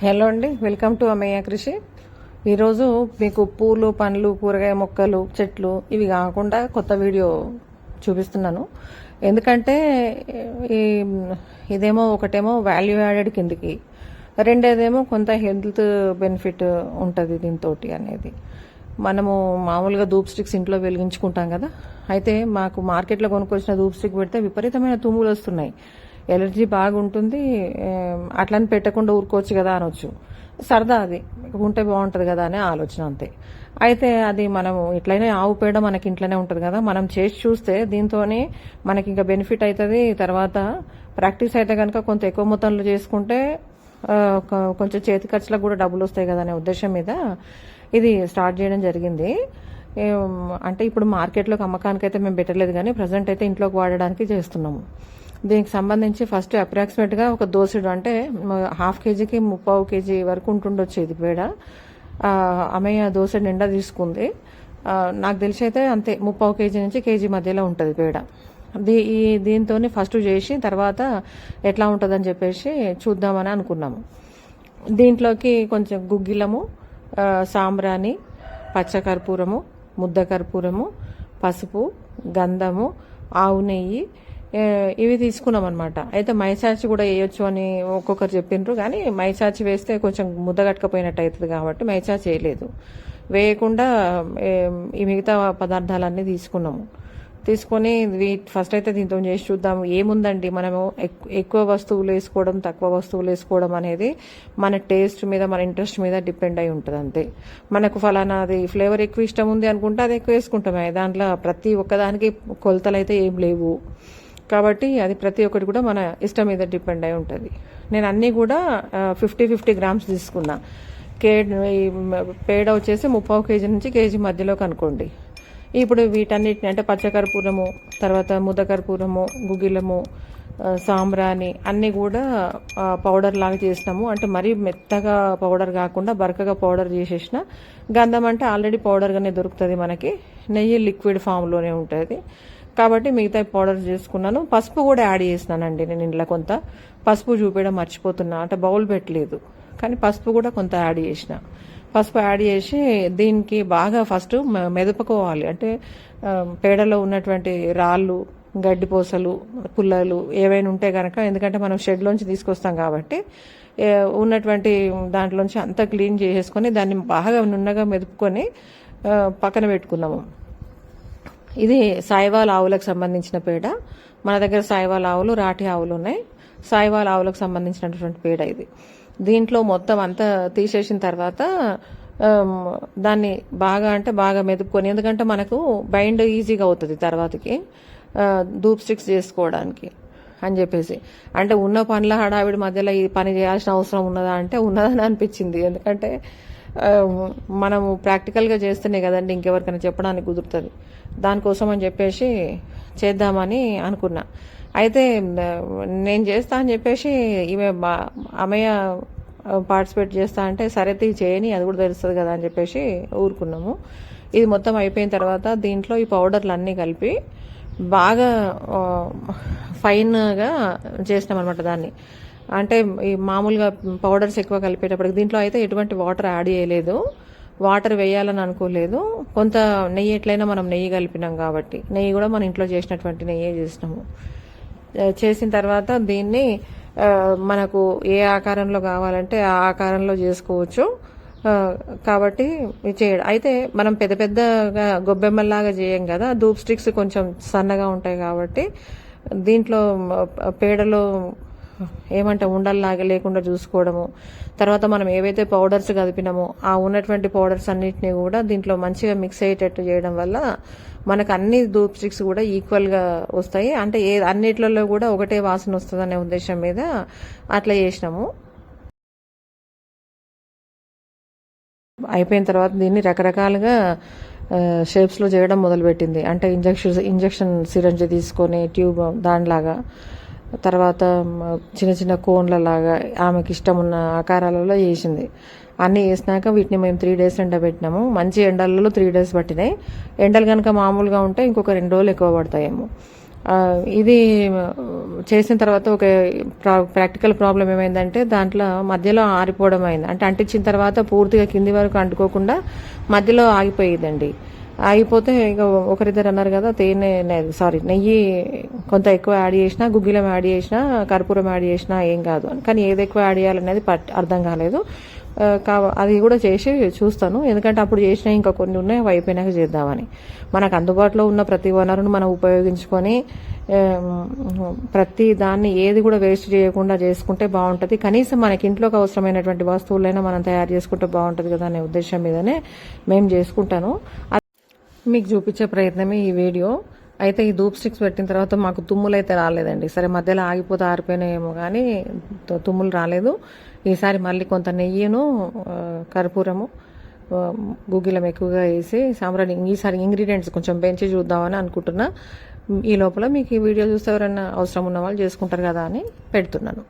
Hello అండి welcome to అమ్మయ్య కృషి. ఈరోజు మీకు పూలు పండ్లు కూరగాయ మొక్కలు చెట్లు ఇవి కాకుండా కొత్త వీడియో చూపిస్తున్నాను. ఎందుకంటే ఈ ఇదేమో ఒకటేమో వాల్యూ యాడెడ్ కిందికి రెండేదేమో కొంత హెల్త్ బెనిఫిట్ ఉంటుంది దీంతో అనేది. మనము మామూలుగా ధూప్ స్టిక్స్ ఇంట్లో వెలిగించుకుంటాం కదా అయితే మాకు మార్కెట్లో కొనుక్కొచ్చిన ధూప్ స్టిక్ పెడితే విపరీతమైన తుమ్ములు వస్తున్నాయి. ఎలర్జీ బాగుంటుంది అట్లని పెట్టకుండా ఊరుకోవచ్చు కదా అనొచ్చు. సరదా అది. ఉంటే బాగుంటుంది కదా అనే ఆలోచన అంతే. అయితే అది మనము ఎట్లయినా ఆవు పేడ మనకి ఇంట్లోనే ఉంటుంది కదా మనం చేసి చూస్తే దీంతోనే మనకి ఇంకా బెనిఫిట్ అవుతుంది తర్వాత ప్రాక్టీస్ అయితే కనుక కొంత ఎక్కువ మొత్తంలో చేసుకుంటే కొంచెం చేతి ఖర్చులకు కూడా డబ్బులు వస్తాయి కదా అనే ఉద్దేశం మీద ఇది స్టార్ట్ చేయడం జరిగింది. అంటే ఇప్పుడు మార్కెట్లోకి అమ్మకానికి అయితే మేము పెట్టలేదు కానీ ప్రజెంట్ అయితే ఇంట్లోకి వాడడానికి చేస్తున్నాము. దీనికి సంబంధించి ఫస్ట్ అప్రాక్సిమేట్గా ఒక దోసుడు అంటే హాఫ్ కేజీకి ముప్పావు కేజీ వరకు ఉంటుండొచ్చు ఇది పేడ. అమ్మయ్య దోశ నిండా తీసుకుంది. నాకు తెలిసి అయితే అంతే ముప్పావు కేజీ నుంచి కేజీ మధ్యలో ఉంటుంది పేడ. దీ ఈ దీంతో ఫస్ట్ చేసి తర్వాత ఎట్లా ఉంటుందని చెప్పేసి చూద్దామని అనుకున్నాము. దీంట్లోకి కొంచెం గుగ్గిలము సాంబ్రాణి పచ్చకర్పూరము ముద్ద కర్పూరము పసుపు గంధము ఆవు నెయ్యి ఇవి తీసుకున్నాం అనమాట అయితే మైసాచి కూడా వేయొచ్చు అని ఒక్కొక్కరు చెప్పిండ్రు కానీ మైసాచి వేస్తే కొంచెం ముద్ద కట్టకపోయినట్టు అవుతుంది కాబట్టి మైసాచి వేయలేదు. వేయకుండా ఈ మిగతా పదార్థాలన్నీ తీసుకున్నాము. తీసుకొని ఫస్ట్ అయితే దీంతో చేసి చూద్దాం ఏముందండి మనము ఎక్కువ వస్తువులు వేసుకోవడం తక్కువ వస్తువులు వేసుకోవడం అనేది మన టేస్ట్ మీద మన ఇంట్రెస్ట్ మీద డిపెండ్ అయి ఉంటుంది అంతే. మనకు ఫలానా అది ఫ్లేవర్ ఎక్కువ ఇష్టం ఉంది అనుకుంటే అది ఎక్కువ వేసుకుంటామే. దాంట్లో ప్రతి ఒక్కదానికి కొలతలు అయితే ఏం లేవు. కాబట్టి అది ప్రతి ఒక్కటి కూడా మన ఇష్టం మీద డిపెండ్ అయి ఉంటుంది. నేను అన్నీ కూడా ఫిఫ్టీ ఫిఫ్టీ గ్రామ్స్ తీసుకున్నా. కే పేడ వచ్చేసి ముప్పావు కేజీ నుంచి కేజీ మధ్యలో కనుకోండి. ఇప్పుడు వీటన్నిటిని అంటే పచ్చకర్పూరము తర్వాత ముద్దకర్పూరము గుగ్గిలము సాంబ్రాణి అన్నీ కూడా పౌడర్ లాగా చేసినాము. అంటే మరీ మెత్తగా పౌడర్ కాకుండా బరకగా పౌడర్ చేసేసిన గంధం అంటే ఆల్రెడీ పౌడర్గానే దొరుకుతుంది మనకి. నెయ్యి లిక్విడ్ ఫామ్లోనే ఉంటుంది. కాబట్టి మిగతా పౌడర్ చేసుకున్నాను. పసుపు కూడా యాడ్ చేసినానండి నేను ఇంట్లో కొంత. పసుపు చూపించడం మర్చిపోతున్నా. అంటే బౌల్ పెట్టలేదు. కానీ పసుపు కూడా కొంత యాడ్ చేసిన. పసుపు యాడ్ చేసి దీనికి బాగా ఫస్ట్ మెదుపుకోవాలి. అంటే పేడలో ఉన్నటువంటి రాళ్ళు గడ్డిపోసలు పుల్లలు ఏవైనా ఉంటే కనుక ఎందుకంటే మనం షెడ్లోంచి తీసుకొస్తాం కాబట్టి ఉన్నటువంటి దాంట్లోంచి అంతా క్లీన్ చేసేసుకొని దాన్ని బాగా నున్నగా మెదుపుకొని పక్కన పెట్టుకున్నాము. ఇది సాయివాల్ ఆవులకు సంబంధించిన పేడ. మన దగ్గర సాయివాల్ ఆవులు రాటి ఆవులు ఉన్నాయి. సాయివాల్ ఆవులకు సంబంధించినటువంటి పేడ ఇది. దీంట్లో మొత్తం అంతా తీసేసిన తర్వాత దాన్ని బాగా అంటే బాగా మెదుపుకొని ఎందుకంటే మనకు బైండ్ ఈజీగా అవుతుంది తర్వాతకి ధూప్ స్టిక్స్ చేసుకోవడానికి అని చెప్పేసి. అంటే ఉన్న పనుల హడావిడి మధ్యలో ఈ పని చేయాల్సిన అవసరం ఉన్నదా అంటే ఉన్నదని అనిపించింది. ఎందుకంటే మనము ప్రాక్టికల్గా చేస్తేనే కదండి ఇంకెవరికైనా చెప్పడానికి కుదురుతుంది. దానికోసం అని చెప్పేసి చేద్దామని అనుకున్నా. అయితే నేను చేస్తా అని చెప్పేసి ఈమె బా- అమ్మయ్య పార్టిసిపేట్ చేస్తా అంటే సరే తీ చేయని అది కూడా తెలుస్తుంది కదా అని చెప్పేసి ఊరుకున్నాము. ఇది మొత్తం అయిపోయిన తర్వాత దీంట్లో ఈ పౌడర్లు అన్నీ కలిపి బాగా ఫైన్గా చేసినాం అనమాట దాన్ని. అంటే ఈ మామూలుగా పౌడర్స్ ఎక్కువ కలిపేటప్పటికి దీంట్లో అయితే ఎటువంటి వాటర్ యాడ్ చేయలేదు. వాటర్ వేయాలని అనుకోలేదు. కొంత నెయ్యి ఎట్లయినా మనం నెయ్యి కలిపినాం కాబట్టి నెయ్యి కూడా మన ఇంట్లో చేసినటువంటి నెయ్యే చేసినాము. చేసిన తర్వాత దీన్ని మనకు ఏ ఆకారంలో కావాలంటే ఆ ఆకారంలో చేసుకోవచ్చు. కాబట్టి చేయడం అయితే మనం పెద్ద పెద్దగా గొబ్బెమ్మల్లాగా చేయం కదా ధూప్ స్టిక్స్ కొంచెం సన్నగా ఉంటాయి కాబట్టి దీంట్లో పేడలో ఏమంటే ఉండల్లాగా లేకుండా చూసుకోవడము. తర్వాత మనం ఏవైతే పౌడర్స్ కదిపినామో ఆ ఉన్నటువంటి పౌడర్స్ అన్నిటిని కూడా దీంట్లో మంచిగా మిక్స్ అయ్యేటట్టు చేయడం వల్ల మనకు అన్ని ధూప్ స్టిక్స్ కూడా ఈక్వల్గా వస్తాయి. అంటే ఏ అన్నిట్లలో కూడా ఒకటే వాసన వస్తుందనే ఉద్దేశం మీద అట్లా చేసినాము. అయిపోయిన తర్వాత దీన్ని రకరకాలుగా షేప్స్లో చేయడం మొదలుపెట్టింది. అంటే ఇంజక్షన్ ఇంజక్షన్ సిరంజ్ తీసుకొని ట్యూబ్ దానిలాగా తర్వాత చిన్న చిన్న కోన్లలాగా ఆమెకి ఇష్టం ఉన్న ఆకారాలలో చేసింది అన్నీ వేసినాక వీటిని మేము త్రీ డేస్ ఎండబెట్టినాము మంచి ఎండలలో త్రీ డేస్ పట్టినాయి. ఎండలు కనుక మామూలుగా ఉంటే ఇంకొక రెండు రోజులు ఎక్కువ పడతాయేమో. ఇది చేసిన తర్వాత ఒక ప్రా- ప్రాక్టికల్ ప్రాబ్లం ఏమైందంటే దాంట్లో మధ్యలో ఆరిపోవడం అయింది. అంటే అంటించిన తర్వాత పూర్తిగా కింది వరకు అంటుకోకుండా మధ్యలో ఆగిపోయిందండి. ఆగిపోతే ఇక ఒకరిద్దరు అన్నారు కదా తేనె సారీ నెయ్యి కొంత ఎక్కువ యాడ్ చేసినా గుగ్గిలం యాడ్ చేసినా కర్పూరం యాడ్ చేసినా ఏం కాదు అని. కానీ ఏది ఎక్కువ యాడ్ చేయాలనేది పట్ అర్థం కాలేదు. కా అది కూడా చేసి చూస్తాను. ఎందుకంటే అప్పుడు చేసిన ఇంకా కొన్ని ఉన్నాయి అవి అయిపోయినాక చేద్దామని. మనకు అందుబాటులో ఉన్న ప్రతి వనరును మనం ఉపయోగించుకొని ప్రతి దాన్ని ఏది కూడా వేస్ట్ చేయకుండా చేసుకుంటే బాగుంటుంది. కనీసం మనకి ఇంట్లోకి అవసరమైనటువంటి వస్తువులైనా మనం తయారు చేసుకుంటే బాగుంటుంది కదా అనే ఉద్దేశం మీదనే మేము చేసుకుంటాను. మీకు చూపించే ప్రయత్నమే ఈ వీడియో. అయితే ఈ ధూప్ స్టిక్స్ పెట్టిన తర్వాత మాకు తుమ్ములు అయితే రాలేదండి. సరే మధ్యలో ఆగిపోతే ఆరిపోయినాయేమో కానీ తుమ్ములు రాలేదు. ఈసారి మళ్ళీ కొంత నెయ్యిను కర్పూరము గుగ్గిలం ఎక్కువగా వేసి సాంబ్రాణి ఈసారి ఇంగ్రీడియంట్స్ కొంచెం పెంచి చూద్దామని అనుకుంటున్నా. ఈ లోపల మీకు ఈ వీడియో చూస్తే ఎవరైనా అవసరం ఉన్న వాళ్ళు చేసుకుంటారు కదా అని పెడుతున్నాను.